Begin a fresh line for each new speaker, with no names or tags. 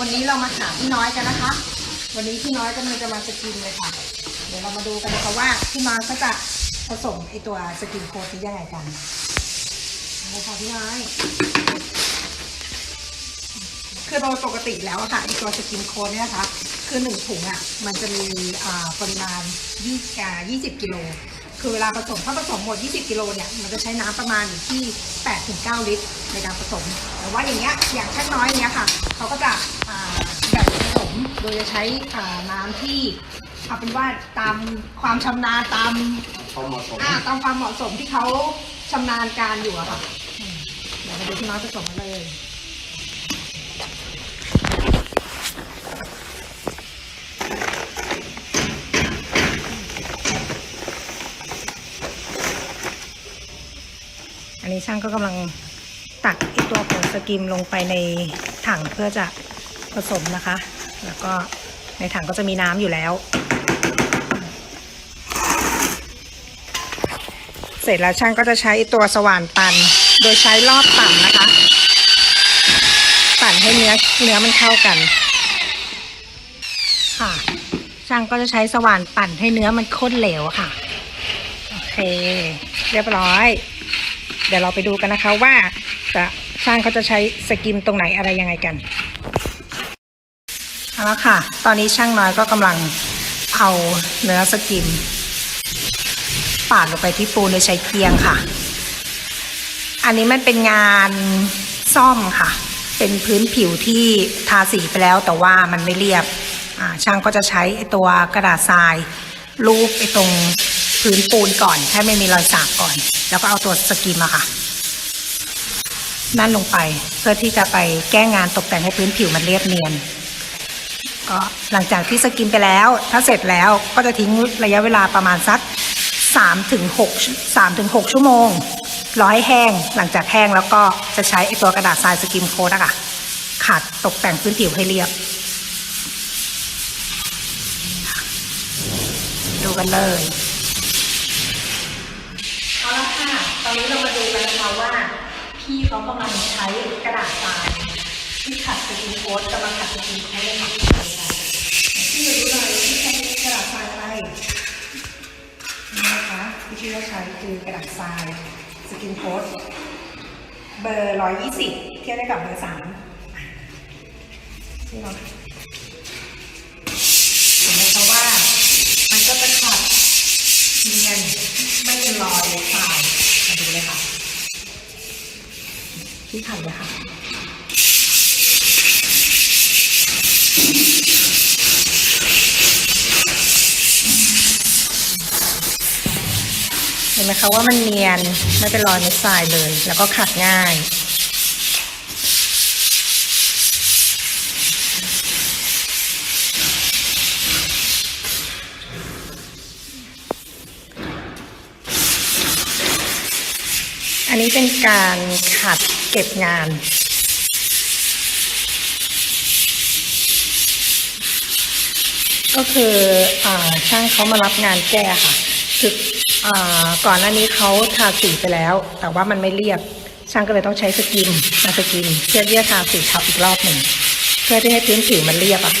วันนี้เรามาถามพี่น้อยกันนะคะ วันนี้พี่น้อยกำลังจะมาสกินเลยค่ะ เดี๋ยวเรามาดูกันนะคะว่าพี่น้อยเขาจะผสมไอตัวสกินโค้ดนี้ยังไงกันเอาเลยค่ะพี่น้อย คือโดยปกติแล้วอะค่ะไอตัวสกินโค้ดเนี่ยนะคะ คือหนึ่งถุงอะมันจะมีปริมาณยี่อ่า20กิโล คือเวลาผสมถ้าผสมหมด 20 กิโลเนี่ย มันจะใช้น้ำประมาณอยู่ที่ 8-9 ลิตร ในการผสม แต่ว่าอย่างเงี้ย อย่างช่างน้อยเนี้ยค่ะ เขาก็จะอ่าแบ่งผสม โดยจะใช้อ่าน้ำที่เอาเป็นว่าตามความชำนาญตาม
ความเหมาะสม
อ่าตามความเหมาะสมที่เขาชำนาญการอยู่อะค่ะอืมเดี๋ยวมาดูพี่น้อยผสมกันเลย นนี้ช่างก็กำลังตักไอตัวผงสกิมลงไปในถังเพื่อจะผสมนะคะ แล้วก็ในถังก็จะมีน้ำอยู่แล้ว เสร็จแล้วช่างก็จะใช้ตัวสว่านปั่น โดยใช้รอบปั่นนะคะ ปั่นให้เนื้อเนื้อมันเข้ากัน ค่ะ ช่างก็จะใช้สว่านปั่นให้เนื้อมันข้นเหลวค่ะ โอเค เรียบร้อย เดี๋ยวเราไปดูกันนะคะว่าจะช่างเขาจะใช้สกิมตรงไหนอะไรยังไงกันเอาละค่ะ ตอนนี้ช่างน้อยก็กำลังเอาเนื้อสกิมปาดลงไปที่ปูนโดยใช้เกียงค่ะ อันนี้มันเป็นงานซ่อมค่ะ เป็นพื้นผิวที่ทาสีไปแล้วแต่ว่ามันไม่เรียบ ช่างก็จะใช้ตัวกระดาษทรายรูปไอ้ตรง พื้นปูนก่อน ให้ไม่มีรอยสากก่อน แล้วก็เอาตัวสกิมอะค่ะนั่นลงไปเพื่อที่จะไปแก้งานตกแต่งให้พื้นผิวมันเรียบเนียน ก็หลังจากที่สกินไปแล้ว ถ้าเสร็จแล้วก็จะทิ้งระยะเวลาประมาณสัก3ถึง6 3ถึง6ชั่วโมงร้อให้แห้งหลังจากแห้งแล้วก็จะใช้ไอตัวกระดาษทรายสกิมโค้ดอะค่ะขัดตกแต่งพื้นผิวให้เรียบ ดูกันเลย เอาละค่ะ ต อนนี้เรามาดูกันนะคะว่า พี่เขากำลังใช้กระดาษทรายที่ขัดสกินโค้ดกำลังขัดสกินโค้ดเลยค่ะพี่รู้เลยที่ใช้กระดาษทรายอะไรนี่นะคะที่พี่ว่าใช้คือกระดาษทรายสกินโค้ดเบอร์ร้อยยี่สิบเทียบได้กับเบอร์สามนี่เราเห็นไหมคะว่ามันก็จะขัดเนียนไม่เป็นรอยทร ที่ขันเลยค่ะเห็นไหมคะว่ามันเนียนไม่เป็นรอยเม็ดทรายเลย แล้วก็ขัดง่าย อันนี้เป็นการขัดเก็บงาน ก็คืออช่างเขามารับงานแก้ค่ะคืออก่อนหน้านี้เขาทาสีไปแล้ว แต่ว่ามันไม่เรียบ ช่างก็เลยต้องใช้สกิมมาสกิมเพื่อที่จะทาสีทับอีกรอบหนึ่งเพื่อที่ให้พื้นผิวมันเรียบอะ